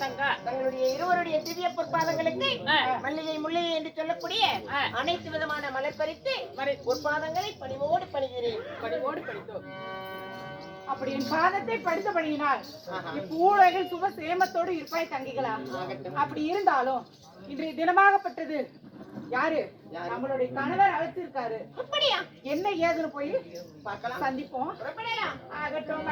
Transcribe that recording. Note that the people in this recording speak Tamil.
தங்களுடைய இருவருடைய திவ்ய பொற்பாதங்களுக்கு மல்லிகை முல்லிகை என்று சொல்லக்கூடிய அனைத்து விதமான மலர் பறித்து பொற்பாதங்களை பணிவோடு பணிகிறேன். பணிவோடு படித்தோம் அப்படி என் பாதத்தை படித்தபடியினால் இப்பூலகில் சுப சேமத்தோடு இருப்பாய் தங்கிகளா? அப்படி இருந்தாலும் இன்றைய தினமாகப்பட்டது யாரு? நம்மளுடைய கணவர் அழைச்சிருக்காரு என்ன ஏதுன்னு போய் பார்க்கலாம். சந்திப்போம். ஆகட்டும்.